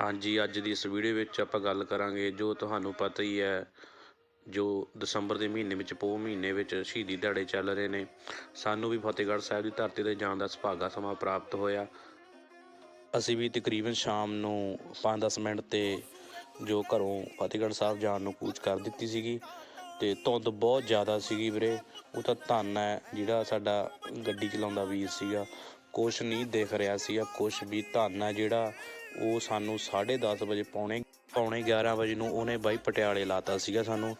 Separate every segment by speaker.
Speaker 1: ਹਾਂਜੀ, ਅੱਜ ਦੀ ਇਸ ਵੀਡੀਓ ਵਿੱਚ ਆਪਾਂ ਗੱਲ ਕਰਾਂਗੇ ਜੋ ਤੁਹਾਨੂੰ ਪਤਾ ਹੀ ਹੈ, ਜੋ ਦਸੰਬਰ ਦੇ ਮਹੀਨੇ ਵਿੱਚ, ਪੋਹ ਮਹੀਨੇ ਵਿੱਚ ਸ਼ਹੀਦੀ ਦਿਹਾੜੇ ਚੱਲ ਰਹੇ ਨੇ। ਸਾਨੂੰ ਵੀ ਫਤਿਹਗੜ੍ਹ ਸਾਹਿਬ ਦੀ ਧਰਤੀ ਤੇ ਜਾਣ ਦਾ ਸੁਭਾਗਾ ਸਮਾਂ ਪ੍ਰਾਪਤ ਹੋਇਆ। ਅਸੀਂ ਵੀ ਤਕਰੀਬਨ ਸ਼ਾਮ ਨੂੰ 5-10 ਮਿੰਟ ਤੇ ਜੋ ਘਰੋਂ ਫਤਿਹਗੜ੍ਹ ਸਾਹਿਬ ਜਾਣ ਨੂੰ ਕੂਚ ਕਰ ਦਿੱਤੀ ਸੀਗੀ ਤੇ ਧੁੰਦ ਬਹੁਤ ਜ਼ਿਆਦਾ ਸੀਗੀ ਵੀਰੇ। ਉਹ ਤਾਂ ਧੰਨ ਹੈ, ਜਿਹੜਾ ਸਾਡਾ ਗੱਡੀ ਚਲਾਉਂਦਾ ਵੀਰ ਸੀਗਾ, ਕੁਛ ਨਹੀਂ ਦਿਖ ਰਿਹਾ ਸੀਗਾ, ਕੁਛ ਵੀ ਧੰਨ ਹੈ ਜਿਹੜਾ ਉਹ ਸਾਨੂੰ 10:30 ਵਜੇ ਪੌਣੇ ਪੌਣੇ 11 ਵਜੇ ਨੂੰ ਉਹਨੇ ਬਾਈ ਪਟਿਆਲੇ ਲਾਤਾ ਸੀਗਾ ਸਾਨੂੰ।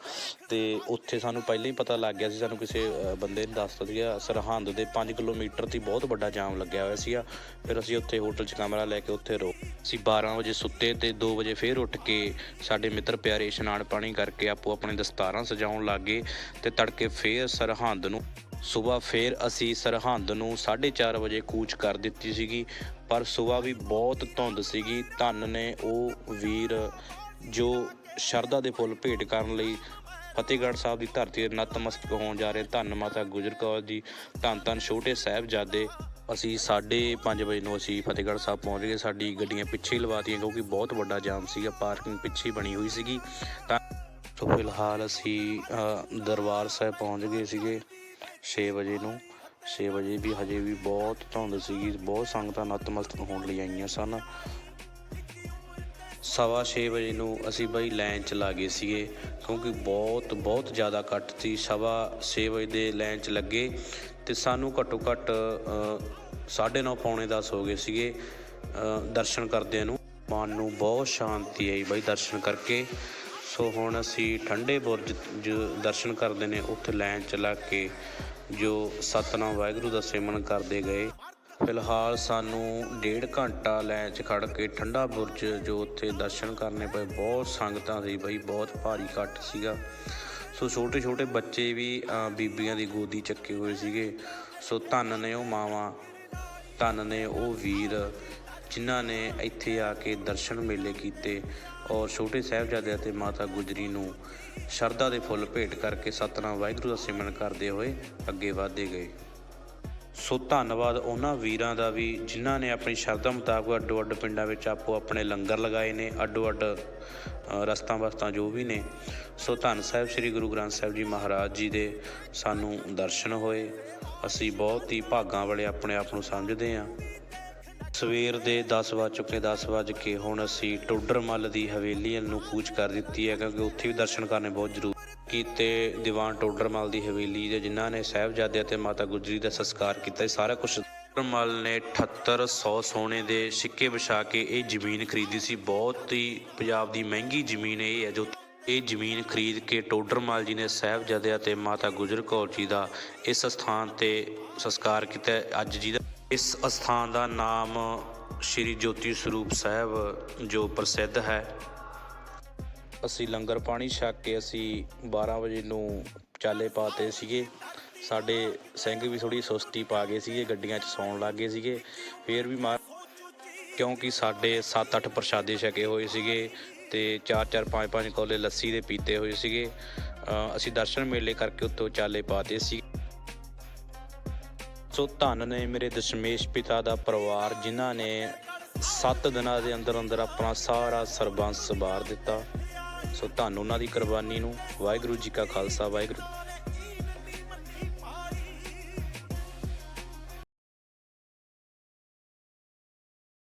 Speaker 1: ਤੇ ਉੱਥੇ ਸਾਨੂੰ ਪਹਿਲਾਂ ਹੀ ਪਤਾ ਲੱਗ ਗਿਆ ਸੀ, ਸਾਨੂੰ ਕਿਸੇ ਬੰਦੇ ਨੇ ਦੱਸਤਾ ਸੀਗਾ, ਸਰਹੰਦ ਦੇ 5 ਕਿਲੋਮੀਟਰ ਤੇ ਬਹੁਤ ਵੱਡਾ ਜਾਮ ਲੱਗਿਆ ਹੋਇਆ ਸੀਗਾ। ਫਿਰ ਅਸੀਂ ਉੱਥੇ ਹੋਟਲ 'ਚ ਕਮਰਾ ਲੈ ਕੇ ਉੱਥੇ ਰੋ, ਅਸੀਂ 12 ਵਜੇ ਸੁੱਤੇ ਤੇ 2 ਵਜੇ ਫੇਰ ਉੱਠ ਕੇ ਸਾਡੇ ਮਿੱਤਰ ਪਿਆਰੇ ਇਸ਼ਨਾਨ ਪਾਣੀ ਕਰਕੇ ਆਪੋ ਆਪਣੇ ਦਸਤਾਰਾਂ ਸਜਾਉਣ ਲੱਗੇ ਤੇ ਤੜਕੇ ਫੇਰ ਸਰਹੰਦ ਨੂੰ ਸਵੇਰ ਫੇਰ ਅਸੀਂ ਸਰਹੰਦ ਨੂੰ 4:30 ਵਜੇ ਕੂਚ ਕਰ ਦਿੱਤੀ ਸੀਗੀ, ਪਰ ਸਵੇਰ ਵੀ ਬਹੁਤ ਧੁੰਦ ਸੀਗੀ। ਧੰਨ ਨੇ ਉਹ ਵੀਰ ਜੋ ਸ਼ਰਧਾ ਦੇ ਫੁੱਲ ਭੇਟ ਕਰਨ ਲਈ ਫਤਿਹਗੜ੍ਹ ਸਾਹਿਬ ਦੀ ਧਰਤੀ ਤੇ ਨਤਮਸਤਕ ਹੋਣ ਜਾ ਰਹੇ, ਧੰਨ ਮਾਤਾ ਗੁਜਰ ਕੌਰ ਜੀ, ਧੰਨ ਧੰਨ ਛੋਟੇ ਸਾਹਿਬਜ਼ਾਦੇ। ਅਸੀਂ 5:30 ਵਜੇ ਨੂੰ ਅਸੀਂ ਫਤਿਹਗੜ੍ਹ ਸਾਹਿਬ ਪਹੁੰਚ ਗਏ। ਸਾਡੀ ਗੱਡੀਆਂ ਪਿੱਛੇ ਹੀ ਲਵਾਤੀਆਂ ਕਿਉਂਕਿ ਬਹੁਤ ਵੱਡਾ ਜਾਮ ਸੀਗਾ, ਪਾਰਕਿੰਗ ਪਿੱਛੇ ਬਣੀ ਹੋਈ ਸੀਗੀ। ਤਾਂ ਸੋ ਫਿਲਹਾਲ ਅਸੀਂ ਦਰਬਾਰ ਸਾਹਿਬ ਪਹੁੰਚ ਗਏ ਸੀਗੇ। 6 ਵਜੇ ਨੂੰ। 6 ਵਜੇ ਵੀ ਹਜੇ ਵੀ ਬਹੁਤ ਧੁੰਦ ਸੀਗੀ, ਬਹੁਤ ਸੰਗਤਾਂ ਨਤਮਸਤਕ ਹੋਣ ਲਈ ਆਈਆਂ ਸਨ। ਸਵਾ 6 ਵਜੇ ਨੂੰ ਅਸੀਂ ਬਈ ਲਾਈਨ ਚ ਲਾ ਗਏ ਸੀਗੇ, ਕਿਉਂਕਿ ਬਹੁਤ ਬਹੁਤ ਜ਼ਿਆਦਾ ਕੱਟ ਸੀ। ਸਵਾ 6 ਵਜੇ ਦੇ ਲਾਈਨ ਚ ਲੱਗੇ ਤੇ ਸਾਨੂੰ ਘੱਟੋ ਘੱਟ 9:30 ਪੌਣੇ 10 ਹੋ ਗਏ ਸੀਗੇ ਦਰਸ਼ਨ ਕਰਦਿਆਂ ਨੂੰ। ਮਨ ਨੂੰ ਬਹੁਤ ਸ਼ਾਂਤੀ ਆਈ ਬਈ ਦਰਸ਼ਨ ਕਰਕੇ। ਸੋ ਹੁਣ ਅਸੀਂ ਠੰਡੇ ਬੁਰਜ ਜੋ ਦਰਸ਼ਨ ਕਰਦੇ ਨੇ, ਉੱਥੇ ਲਾਈਨ ਚ ਲੱਗ ਕੇ ਜੋ ਸਤਨਾਮ ਵਾਹਿਗੁਰੂ ਦਾ ਸਿਮਰਨ ਕਰਦੇ ਗਏ। ਫਿਲਹਾਲ ਸਾਨੂੰ ਡੇਢ ਘੰਟਾ ਲੈਣ 'ਚ ਖੜ ਕੇ ਠੰਡਾ ਬੁਰਜ ਜੋ ਉੱਥੇ ਦਰਸ਼ਨ ਕਰਨੇ ਪਏ, ਬਹੁਤ ਸੰਗਤਾਂ ਸੀ ਬਈ, ਬਹੁਤ ਭਾਰੀ ਇਕੱਠ ਸੀਗਾ। ਸੋ ਛੋਟੇ ਛੋਟੇ ਬੱਚੇ ਵੀ ਬੀਬੀਆਂ ਦੀ ਗੋਦੀ ਚੱਕੇ ਹੋਏ ਸੀਗੇ। ਸੋ ਧੰਨ ਨੇ ਉਹ ਮਾਵਾਂ, ਧੰਨ ਨੇ ਉਹ ਵੀਰ ਜਿਨ੍ਹਾਂ ਨੇ ਇੱਥੇ ਆ ਕੇ ਦਰਸ਼ਨ ਮੇਲੇ ਕੀਤੇ ਔਰ ਛੋਟੇ ਸਾਹਿਬਜ਼ਾਦੇ ਅਤੇ ਮਾਤਾ ਗੁਜਰੀ ਨੂੰ ਸ਼ਰਧਾ ਦੇ ਫੁੱਲ ਭੇਟ ਕਰਕੇ ਸਤਨਾਮ ਵਾਹਿਗੁਰੂ ਦਾ ਸਿਮਰਨ ਕਰਦੇ ਹੋਏ ਅੱਗੇ ਵਧਦੇ ਗਏ। ਸੋ ਧੰਨਵਾਦ ਉਹਨਾਂ ਵੀਰਾਂ ਦਾ ਵੀ ਜਿਨ੍ਹਾਂ ਨੇ ਆਪਣੀ ਸ਼ਰਧਾ ਮੁਤਾਬਕ ਅੱਡੋ ਅੱਡ ਪਿੰਡਾਂ ਵਿੱਚ ਆਪੋ ਆਪਣੇ ਲੰਗਰ ਲਗਾਏ ਨੇ ਅੱਡੋ ਅੱਡ ਰਸਤਾਂ ਵਸਤਾਂ ਜੋ ਵੀ ਨੇ। ਸੋ ਧੰਨ ਸਾਹਿਬ ਸ੍ਰੀ ਗੁਰੂ ਗ੍ਰੰਥ ਸਾਹਿਬ ਜੀ ਮਹਾਰਾਜ ਜੀ ਦੇ ਸਾਨੂੰ ਦਰਸ਼ਨ ਹੋਏ। ਅਸੀਂ ਬਹੁਤ ਹੀ ਭਾਗਾਂ ਵਾਲੇ ਆਪਣੇ ਆਪ ਨੂੰ ਸਮਝਦੇ ਹਾਂ। ਸਵੇਰ ਦੇ 10 ਵੱਜ ਚੁੱਕੇ 10 ਵੱਜ ਕੇ ਹੁਣ ਅਸੀਂ ਟੋਡਰਮੱਲ ਦੀ ਹਵੇਲੀ ਨੂੰ ਕੂਚ ਕਰ ਦਿੱਤੀ ਹੈ, ਕਿਉਂਕਿ ਉੱਥੇ ਵੀ ਦਰਸ਼ਨ ਕਰਨੇ ਬਹੁਤ ਜ਼ਰੂਰੀ ਕੀਤੇ ਦੀਵਾਨ ਟੋਡਰਮੱਲ ਦੀ ਹਵੇਲੀ ਦੇ ਜਿਨ੍ਹਾਂ ਨੇ ਸਾਹਿਬਜ਼ਾਦੇ ਅਤੇ ਮਾਤਾ ਗੁਜਰੀ ਦਾ ਸੰਸਕਾਰ ਕੀਤਾ ਇਹ ਸਾਰਾ ਕੁਝ ਟੋਡਰ ਮੱਲ ਨੇ 7800 ਸੋਨੇ ਦੇ ਸਿੱਕੇ ਵਿਛਾ ਕੇ ਇਹ ਜ਼ਮੀਨ ਖਰੀਦੀ ਸੀ। ਬਹੁਤ ਹੀ ਪੰਜਾਬ ਦੀ ਮਹਿੰਗੀ ਜ਼ਮੀਨ ਇਹ ਹੈ, ਜੋ ਇਹ ਜ਼ਮੀਨ ਖਰੀਦ ਕੇ ਟੋਡਰਮਲ ਜੀ ਨੇ ਸਾਹਿਬਜ਼ਾਦੇ ਅਤੇ ਮਾਤਾ ਗੁਜਰ ਕੌਰ ਜੀ ਦਾ ਇਸ ਸਥਾਨ ਤੇ ਸੰਸਕਾਰ ਕੀਤਾ ਅੱਜ ਜੀ ਦਾ ਇਸ ਅਸਥਾਨ ਦਾ ਨਾਮ ਸ਼੍ਰੀ ਜੋਤੀ ਸਰੂਪ ਸਾਹਿਬ, ਜੋ ਪ੍ਰਸਿੱਧ ਹੈ। ਅਸੀਂ ਲੰਗਰ ਪਾਣੀ ਛਕ ਕੇ ਅਸੀਂ 12 ਵਜੇ ਨੂੰ ਚਾਲੇ ਪਾਤੇ ਸੀਗੇ। ਸਾਡੇ ਸਿੰਘ ਵੀ ਥੋੜੀ ਸੁਸਤੀ ਪਾ ਗਏ ਸੀਗੇ, ਗੱਡੀਆਂ 'ਚ ਸੌਣ ਲੱਗ ਗਏ ਸੀਗੇ। ਫੇਰ ਵੀ ਮਾਰ ਕਿਉਂਕਿ ਸਾਡੇ 7-8 ਪ੍ਰਸ਼ਾਦੇ ਛਕੇ ਹੋਏ ਸੀਗੇ ਤੇ 4-4 5-5 ਕੋਲੇ ਲੱਸੀ ਦੇ ਪੀਤੇ ਹੋਏ ਸੀਗੇ। ਅਸੀਂ ਦਰਸ਼ਨ ਮੇਲੇ ਕਰਕੇ ਉੱਤੋਂ ਚਾਲੇ ਪਾਤੇ ਸੀ ਸੋ ਧੰਨ ਨੇ ਮੇਰੇ ਦਸ਼ਮੇਸ਼ ਪਿਤਾ ਦਾ ਪਰਿਵਾਰ, ਜਿਨ੍ਹਾਂ ਨੇ 7 ਦਿਨਾਂ ਦੇ ਅੰਦਰ ਅੰਦਰ ਆਪਣਾ ਸਾਰਾ ਸਰਬੰਸ ਵਾਰ ਦਿੱਤਾ। ਸੋ ਧੰਨ ਉਹਨਾਂ ਦੀ ਕੁਰਬਾਨੀ ਨੂੰ। ਵਾਹਿਗੁਰੂ ਜੀ ਕਾ ਖਾਲਸਾ, ਵਾਹਿਗੁਰੂ